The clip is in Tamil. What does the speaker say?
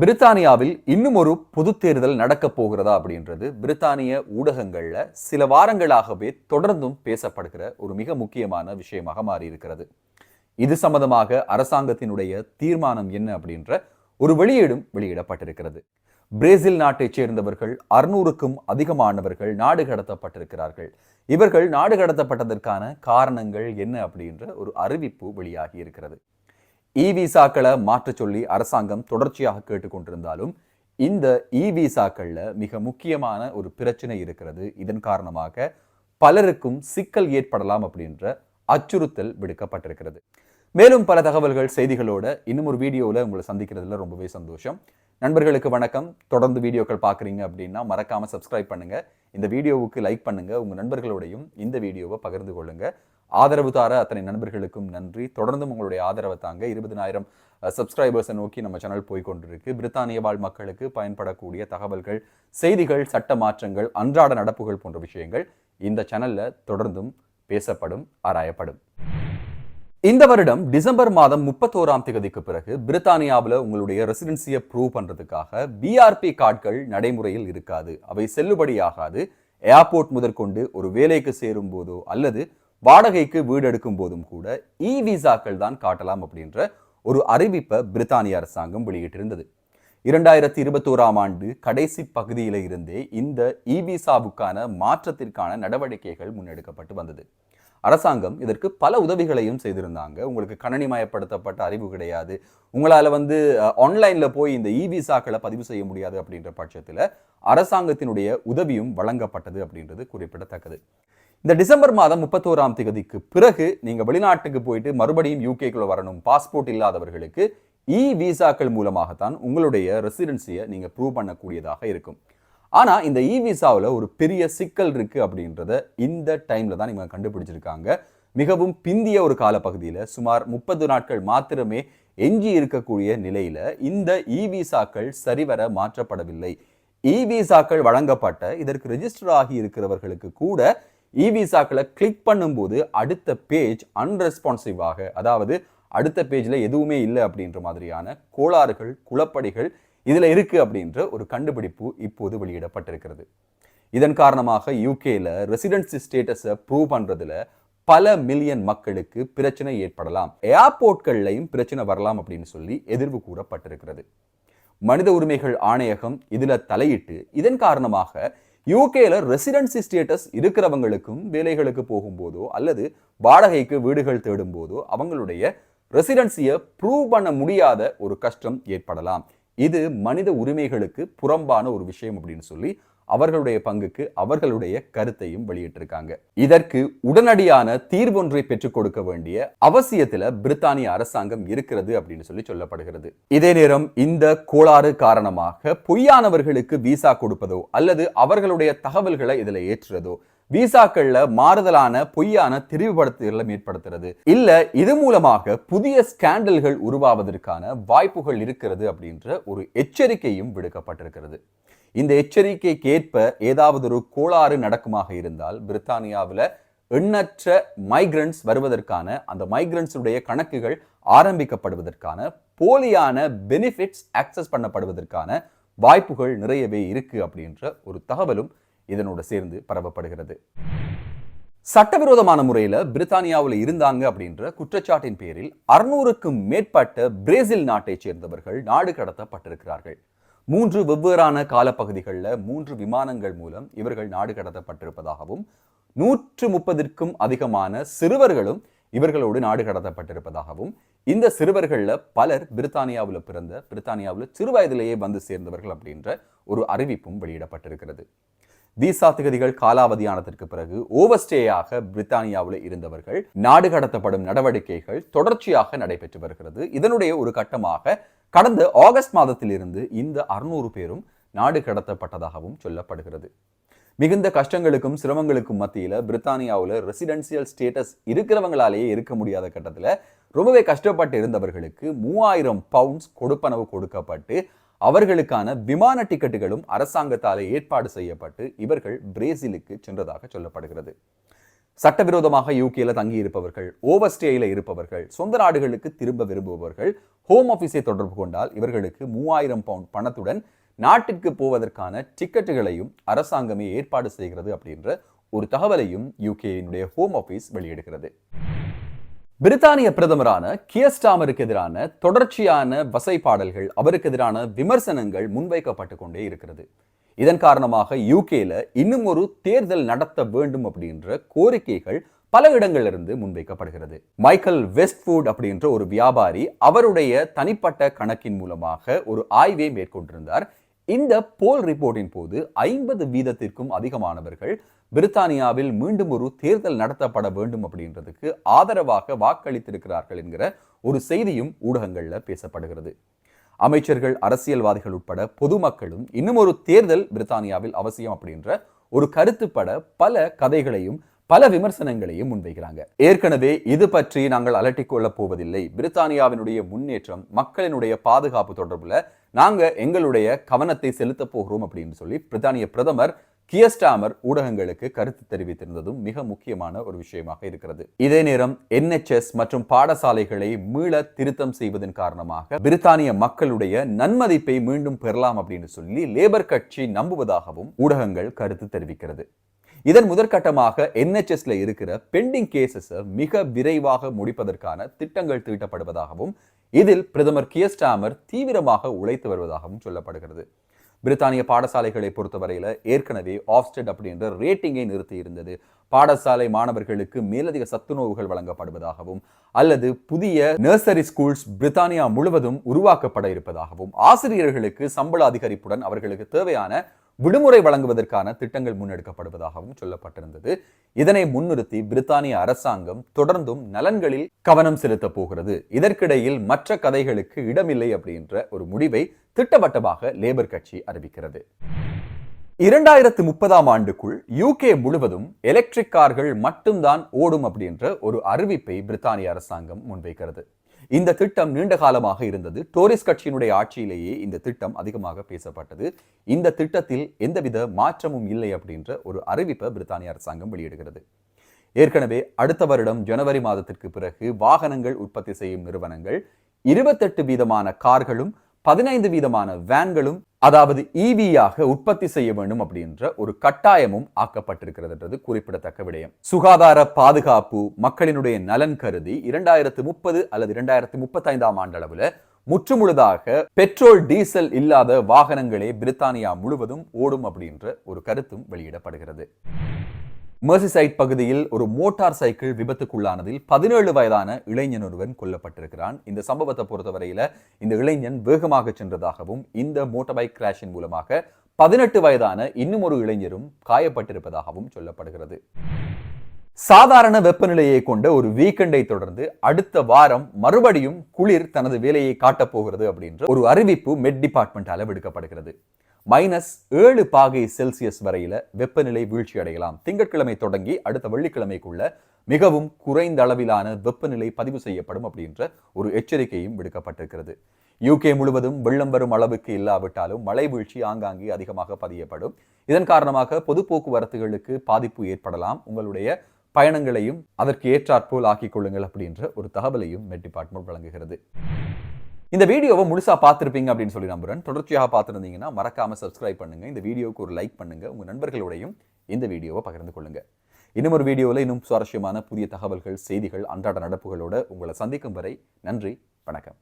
பிரித்தானியாவில் இன்னும் ஒரு பொது தேர்தல் நடக்கப் போகிறதா அப்படின்றது பிரித்தானிய ஊடகங்களில் சில வாரங்களாகவே தொடர்ந்தும் பேசப்படுகிற ஒரு மிக முக்கியமான விஷயமாக மாறி இருக்கிறது இது சம்பந்தமாக அரசாங்கத்தினுடைய தீர்மானம் என்ன அப்படின்ற ஒரு வெளியீடும் வெளியிடப்பட்டிருக்கிறது. பிரேசில் நாட்டைச் சேர்ந்தவர்கள் அறுநூறுக்கும் அதிகமானவர்கள் நாடு கடத்தப்பட்டிருக்கிறார்கள். இவர்கள் நாடு கடத்தப்பட்டதற்கான காரணங்கள் என்ன அப்படின்ற ஒரு அறிவிப்பு வெளியாகி இருக்கிறது. இ விசாக்களை மாற்றச் சொல்லி அரசாங்கம் தொடர்ச்சியாக கேட்டுக்கொண்டிருந்தாலும் இந்த இ விசாக்களில் மிக முக்கியமான ஒரு பிரச்சனை இருக்கிறது. இதன் காரணமாக பலருக்கும் சிக்கல் ஏற்படலாம் அப்படின்ற அச்சுறுத்தல் விடுக்கப்பட்டிருக்கிறது. மேலும் பல தகவல்கள் செய்திகளோட இன்னும் ஒரு வீடியோவில் உங்களை சந்திக்கிறதுல ரொம்பவே சந்தோஷம். நண்பர்களுக்கு வணக்கம். தொடர்ந்து வீடியோக்கள் பார்க்குறீங்க அப்படின்னா மறக்காமல் சப்ஸ்கிரைப் பண்ணுங்கள் இந்த வீடியோவுக்கு லைக் பண்ணுங்கள் உங்கள் நண்பர்களோடையும் இந்த வீடியோவை பகிர்ந்து கொள்ளுங்கள் ஆதரவு தார அத்தனை நண்பர்களுக்கும் நன்றி. தொடர்ந்தும் உங்களுடைய ஆதரவை தாங்க இருபதினாயிரம் சப்ஸ்கிரைபர்ஸை நோக்கி நம்ம சேனல் போய் கொண்டிருக்கு. பிரித்தானிய வாழ் மக்களுக்கு பயன்படக்கூடிய தகவல்கள் செய்திகள் சட்ட மாற்றங்கள் அன்றாட நடப்புகள் போன்ற விஷயங்கள் இந்த சேனல்ல தொடர்ந்தும் பேசப்படும் ஆராயப்படும். இந்த வருடம் டிசம்பர் மாதம் முப்பத்தோராம் தேதிக்கு பிறகு பிரித்தானியாவில் உங்களுடைய ரெசிடென்சியை ப்ரூவ் பண்றதுக்காக பிஆர்பி கார்டுகள் நடைமுறையில் இருக்காது. அவை செல்லுபடியாகாது. ஏர்போர்ட் முதற்கொண்டு ஒரு வேலைக்கு சேரும் போதோ அல்லது வாடகைக்கு வீடு எடுக்கும் போதும் கூட இ விசாக்கள் தான் காட்டலாம் அப்படின்ற ஒரு அறிவிப்பை பிரித்தானிய அரசாங்கம் வெளியிட்டிருந்தது. இரண்டாயிரத்தி இருபத்தோராம் ஆண்டு கடைசி பகுதியில இருந்தே இந்த இ விசாவுக்கான மாற்றத்திற்கான நடவடிக்கைகள் முன்னெடுக்கப்பட்டு வந்தது. அரசாங்கம் இதற்கு பல உதவிகளையும் செய்திருந்தாங்க. உங்களுக்கு கணனிமயப்படுத்தப்பட்ட அறிவு கிடையாது. உங்களால் வந்து ஆன்லைனில் போய் இந்த இ விசாக்களை பதிவு செய்ய முடியாது அப்படின்ற பட்சத்தில் அரசாங்கத்தினுடைய உதவியும் வழங்கப்பட்டது அப்படின்றது குறிப்பிடத்தக்கது. இந்த டிசம்பர் மாதம் முப்பத்தோராம் தேதிக்கு பிறகு நீங்கள் வெளிநாட்டுக்கு போயிட்டு மறுபடியும் யூகேக்குள்ளே வரணும். பாஸ்போர்ட் இல்லாதவர்களுக்கு இ விசாக்கள் மூலமாகத்தான் உங்களுடைய ரெசிடென்சியை நீங்கள் ப்ரூவ் பண்ணக்கூடியதாக இருக்கும். ஆனால் இந்த இ விசாவில் ஒரு பெரிய சிக்கல் இருக்குது அப்படின்றத இந்த டைமில் தான் இவங்க கண்டுபிடிச்சிருக்காங்க. மிகவும் பிந்திய ஒரு காலப்பகுதியில் சுமார் முப்பது நாட்கள் மாத்திரமே எஞ்சி இருக்கக்கூடிய நிலையில் இந்த இ விசாக்கள் சரிவர மாற்றப்படவில்லை. இ விசாக்கள் வழங்கப்பட்ட இதற்கு ரெஜிஸ்டர் ஆகி இருக்கிறவர்களுக்கு கூட இ விசாக்களை கிளிக் பண்ணும்போது அடுத்த பேஜ் அன்ரெஸ்பான்சிவாக அதாவது அடுத்த பேஜில் எதுவுமே இல்லை அப்படின்ற மாதிரியான கோளாறுகள் குழப்படிகள் இதில் இருக்குது அப்படின்ற ஒரு கண்டுபிடிப்பு இப்போது வெளியிடப்பட்டிருக்கிறது. இதன் காரணமாக யூகேல ரெசிடென்சி ஸ்டேட்டஸை ப்ரூவ் பண்ணுறதுல பல மில்லியன் மக்களுக்கு பிரச்சனை ஏற்படலாம். ஏர்போர்ட்கள்லையும் பிரச்சனை வரலாம் அப்படின்னு சொல்லி எதிர்வு கூறப்பட்டிருக்கிறது. மனித உரிமைகள் ஆணையகம் இதில் தலையிட்டு இதன் காரணமாக யூகேல ரெசிடென்சி ஸ்டேட்டஸ் இருக்கிறவங்களுக்கும் வேலைகளுக்கு போகும்போதோ அல்லது வாடகைக்கு வீடுகள் தேடும் போதோ அவங்களுடைய ரெசிடென்சியை ப்ரூவ் பண்ண முடியாத ஒரு கஷ்டம் ஏற்படலாம். இது மனித உரிமைகளுக்கு புறம்பான ஒரு விஷயம் அப்படின்னு சொல்லி அவர்களுடைய பங்குக்கு அவர்களுடைய கருத்தையும் வெளியிட்டிருக்காங்க. இதற்கு உடனடியான தீர்வொன்றை பெற்றுக் கொடுக்க வேண்டிய அவசியத்துல பிரித்தானிய அரசாங்கம் இருக்கிறது அப்படின்னு சொல்லி சொல்லப்படுகிறது. இதே நேரம் இந்த கோளாறு காரணமாக பொய்யானவர்களுக்கு விசா கொடுப்பதோ அல்லது அவர்களுடைய தகவல்களை இதுல ஏற்றுறதோ விசாக்கள்ல மாறுதலான பொய்யான தெரிவுபடுத்துதலை ஏற்படுத்துறது இல்ல இது மூலமாக புதிய ஸ்கேண்டல்கள் உருவாவதற்கான வாய்ப்புகள் இருக்கிறது அப்படின்ற ஒரு எச்சரிக்கையும் விடுக்கப்பட்டிருக்கிறது. இந்த எச்சரிக்கைக்கு ஏற்ப ஏதாவது ஒரு கோளாறு நடக்குமாக இருந்தால் பிரித்தானியாவில் எண்ணற்ற மைக்ரன்ஸ் வருவதற்கான அந்த மைக்ரன்ஸுடைய கணக்குகள் ஆரம்பிக்கப்படுவதற்கான போலியான பெனிஃபிட்ஸ் ஆக்சஸ் பண்ணப்படுவதற்கான வாய்ப்புகள் நிறையவே இருக்கு அப்படின்ற ஒரு தகவலும் இதனோட சேர்ந்து பரவப்படுகிறது. சட்டவிரோதமான முறையில் பிரித்தானியாவில் இருந்தாங்க அப்படின்ற குற்றச்சாட்டின் பேரில் அறுநூறுக்கும் மேற்பட்ட பிரேசில் நாட்டைச் சேர்ந்தவர்கள் நாடு கடத்தப்பட்டிருக்கிறார்கள். மூன்று வெவ்வேறான காலப்பகுதிகளில் மூன்று விமானங்கள் மூலம் இவர்கள் நாடு கடத்தப்பட்டிருப்பதாகவும் நூற்று முப்பதிற்கும் அதிகமான சிறுவர்களும் இவர்களோடு நாடு கடத்தப்பட்டிருப்பதாகவும் இந்த சிறுவர்களில் பலர் பிரித்தானியாவில் பிறந்த பிரித்தானியாவில் சிறு வயதிலேயே வந்து சேர்ந்தவர்கள் அப்படின்ற ஒரு அறிவிப்பும் வெளியிடப்பட்டிருக்கிறது. விசா திகதிகள் காலாவதியானதற்கு பிறகு ஓவர்ஸ்டேயாக பிரித்தானியாவில் இருந்தவர்கள் நாடு கடத்தப்படும் நடவடிக்கைகள் தொடர்ச்சியாக நடைபெற்று வருகிறது. இதனுடைய ஒரு கட்டமாக கடந்த ஆகஸ்ட் மாதத்திலிருந்து இந்த அறுநூறு பேரும் நாடு கடத்தப்பட்டதாகவும் சொல்லப்படுகிறது. மிகுந்த கஷ்டங்களுக்கும் சிரமங்களுக்கும் மத்தியில் பிரித்தானியாவில் ரெசிடென்சியல் ஸ்டேட்டஸ் இருக்கிறவங்களாலேயே இருக்க முடியாத கட்டத்தில் ரொம்பவே கஷ்டப்பட்டு இருந்தவர்களுக்கு மூவாயிரம் பவுண்ட்ஸ் கொடுப்பனவு கொடுக்கப்பட்டு அவர்களுக்கான விமான டிக்கெட்டுகளும் அரசாங்கத்தால் ஏற்பாடு செய்யப்பட்டு இவர்கள் பிரேசிலுக்கு சென்றதாக சொல்லப்படுகிறது. சட்டவிரோதமாக யூகேல தங்கி இருப்பவர்கள் ஓவர்ஸ்டேயில் இருப்பவர்கள் சொந்த நாடுகளுக்கு திரும்ப விரும்புபவர்கள் ஹோம் ஆஃபீஸை தொடர்பு கொண்டால் இவர்களுக்கு மூவாயிரம் பவுண்ட் பணத்துடன் நாட்டிற்கு போவதற்கான டிக்கெட்டுகளையும் அரசாங்கமே ஏற்பாடு செய்கிறது அப்படின்ற ஒரு தகவலையும் யூகேயினுடைய ஹோம் ஆஃபீஸ் வெளியிடுகிறது. பிரித்தானிய பிரதமரான கியஸ்டாமருக்கு எதிரான தொடர்ச்சியான வசைப்பாடல்கள் அவருக்கு எதிரான விமர்சனங்கள் முன்வைக்கப்பட்டு கொண்டே இருக்கிறது. இதன் காரணமாக யூகேல இன்னும் ஒரு தேர்தல் நடத்த வேண்டும் அப்படின்ற கோரிக்கைகள் பல இடங்களிலிருந்து முன்வைக்கப்படுகிறது. மைக்கேல் வெஸ்ட்வுட் அப்படின்ற ஒரு வியாபாரி அவருடைய தனிப்பட்ட கணக்கின் மூலமாக ஒரு ஆய்வை மேற்கொண்டிருந்தார். இந்த போல் ரிப்போர்ட்டின் போது ஐம்பது வீதத்திற்கும் அதிகமானவர்கள் பிரித்தானியாவில் மீண்டும் ஒரு தேர்தல் நடத்தப்பட வேண்டும் அப்படின்றதுக்கு ஆதரவாக வாக்களித்திருக்கிறார்கள் என்கிற ஒரு செய்தியும் ஊடகங்களில் பேசப்படுகிறது. அமைச்சர்கள் அரசியல்வாதிகள் உட்பட பொதுமக்களும் இன்னும் ஒரு தேர்தல் பிரித்தானியாவில் அவசியம் அப்படின்ற ஒரு கருத்துப்பட பல கதைகளையும் பல விமர்சனங்களையும் முன்வைக்கிறாங்க. ஏற்கனவே இது பற்றி நாங்கள் அலட்டிக்கொள்ளப் போவதில்லை. பிரித்தானியாவினுடைய முன்னேற்றம் மக்களினுடைய பாதுகாப்பு தொடர்புல நாங்க எங்களுடைய கவனத்தை செலுத்த போகிறோம் அப்படின்னு சொல்லி பிரித்தானிய பிரதமர் கியஸ்டாமர் ஊடகங்களுக்கு கருத்து தெரிவித்திருந்ததும் மிக முக்கியமான ஒரு விஷயமாக இருக்கிறது. இதே நேரம் என்எச்எஸ் மற்றும் பாடசாலைகளை மீள திருத்தம் செய்வதன் காரணமாக பிரித்தானிய மக்களுடைய நன்மதிப்பை மீண்டும் பெறலாம் அப்படின்னு சொல்லி லேபர் கட்சி நம்புவதாகவும் ஊடகங்கள் கருத்து தெரிவிக்கிறது. இதன் முதற்கட்டமாக என்எச்எஸ்ல இருக்கிற பெண்டிங் கேசஸ் மிக விரைவாக முடிப்பதற்கான திட்டங்கள் தீட்டப்படுவதாகவும் இதில் பிரதமர் கியஸ்டாமர் தீவிரமாக உழைத்து வருவதாகவும் சொல்லப்படுகிறது. பிரித்தானிய பாடசாலைகளை பொறுத்தவரையில் ஏற்கனவே ஆஃப்ஸ்டெட் அப்படின்ற ரேட்டிங்கை நிறுத்தி இருந்தது பாடசாலை மாணவர்களுக்கு மேலதிக சத்துணவுகள் வழங்கப்படுவதாகவும் அல்லது புதிய நர்சரி ஸ்கூல்ஸ் பிரித்தானியா முழுவதும் உருவாக்கப்பட இருப்பதாகவும் ஆசிரியர்களுக்கு சம்பள அதிகரிப்புடன் அவர்களுக்கு தேவையான விடுமுறை வழங்குவதற்கான திட்டங்கள் முன்னெடுக்கப்படுவதாகவும் சொல்லப்பட்டிருந்தது. இதனை முன்னிறுத்தி பிரித்தானிய அரசாங்கம் தொடர்ந்தும் நலன்களில் கவனம் செலுத்த போகிறது. இதற்கிடையில் மற்ற கதைகளுக்கு இடமில்லை அப்படின்ற ஒரு முடிவை திட்டவட்டமாக லேபர் கட்சி அறிவிக்கிறது. இரண்டாயிரத்து முப்பதாம் ஆண்டுக்குள் யூகே முழுவதும் எலக்ட்ரிக் கார்கள் மட்டும்தான் ஓடும் அப்படின்ற ஒரு அறிவிப்பை பிரித்தானிய அரசாங்கம் முன்வைக்கிறது. இந்த திட்டம் நீண்ட காலமாக இருந்தது. டோரிஸ் கட்சியினுடைய ஆட்சியிலேயே இந்த திட்டம் அதிகமாக பேசப்பட்டது. இந்த திட்டத்தில் எந்தவித மாற்றமும் இல்லை அப்படின்ற ஒரு அறிவிப்பை பிரித்தானிய அரசாங்கம் வெளியிடுகிறது. ஏற்கனவே அடுத்த வருடம் ஜனவரி மாதத்திற்கு பிறகு வாகனங்கள் உற்பத்தி செய்யும் நிறுவனங்கள் இருபத்தெட்டு வீதமான கார்களும் பதினைந்து வீதமான வேன்களும் அதாவது ஈவியாக உற்பத்தி செய்ய வேண்டும் அப்படின்ற ஒரு கட்டாயமும் ஆக்கப்பட்டிருக்கிறதுன்றது குறிப்பிடத்தக்க விடயம். சுகாதார பாதுகாப்பு மக்களினுடைய நலன் கருதி இரண்டாயிரத்து முப்பது அல்லது இரண்டாயிரத்து முப்பத்தைந்தாம் ஆண்டளவில் முற்றுமுழுதாக பெட்ரோல் டீசல் இல்லாத வாகனங்களே பிரித்தானியா முழுவதும் ஓடும் அப்படின்ற ஒரு கருத்தும் வெளியிடப்படுகிறது. மர்சிசைட் பகுதியில் ஒரு மோட்டார் சைக்கிள் விபத்துக்குள்ளானதில் பதினேழு வயதான இளைஞன் ஒருவன் கொல்லப்பட்டிருக்கிறான். இந்த சம்பவத்தை பொறுத்தவரையில இந்த இளைஞன் வேகமாக சென்றதாகவும் இந்த மோட்டார் பைக் கிராஷின் மூலமாக பதினெட்டு வயதான இன்னும் ஒரு இளைஞரும் காயப்பட்டிருப்பதாகவும் சொல்லப்படுகிறது. சாதாரண வெப்பநிலையை கொண்ட ஒரு வீக்கெண்டை தொடர்ந்து அடுத்த வாரம் மறுபடியும் குளிர் தனது வேலையை காட்டப் போகிறது அப்படின்ற ஒரு அறிவிப்பு மெட் டிபார்ட்மெண்டால விடுக்கப்படுகிறது. மைனஸ் ஏழு பாகை செல்சியஸ் வரையில வெப்பநிலை வீழ்ச்சி அடையலாம். திங்கட்கிழமை தொடங்கி அடுத்த வெள்ளிக்கிழமைக்குள்ள மிகவும் குறைந்த அளவிலான வெப்பநிலை பதிவு செய்யப்படும் அப்படின்ற ஒரு எச்சரிக்கையும் விடுக்கப்பட்டிருக்கிறது. யூகே முழுவதும் வெள்ளம் வரும் அளவுக்கு இல்லாவிட்டாலும் மழை வீழ்ச்சி ஆங்காங்கே அதிகமாக பதியப்படும். இதன் காரணமாக பொது போக்குவரத்துகளுக்கு பாதிப்பு ஏற்படலாம். உங்களுடைய பயணங்களையும் அதற்கு ஏற்றாற்போல் ஆக்கிக் கொள்ளுங்கள் அப்படின்ற ஒரு தகவலையும் மெட் டிபார்ட்மெண்ட் வழங்குகிறது. இந்த வீடியோவை முழுசா பார்த்துருப்பீங்க அப்படின்னு சொல்லி நம்புகிறேன் தொடர்ச்சியாக பார்த்துருந்தீங்கன்னா மறக்காம சப்ஸ்கிரைப் பண்ணுங்க. இந்த வீடியோவுக்கு ஒரு லைக் பண்ணுங்க. உங்க நண்பர்களோடையும் இந்த வீடியோவை பகிர்ந்து கொள்ளுங்க. இன்னும் ஒரு வீடியோவில் இன்னும் சுவாரஸ்யமான புதிய தகவல்கள் செய்திகள் அன்றாட நடப்புகளோட உங்களை சந்திக்கும் வரை நன்றி வணக்கம்.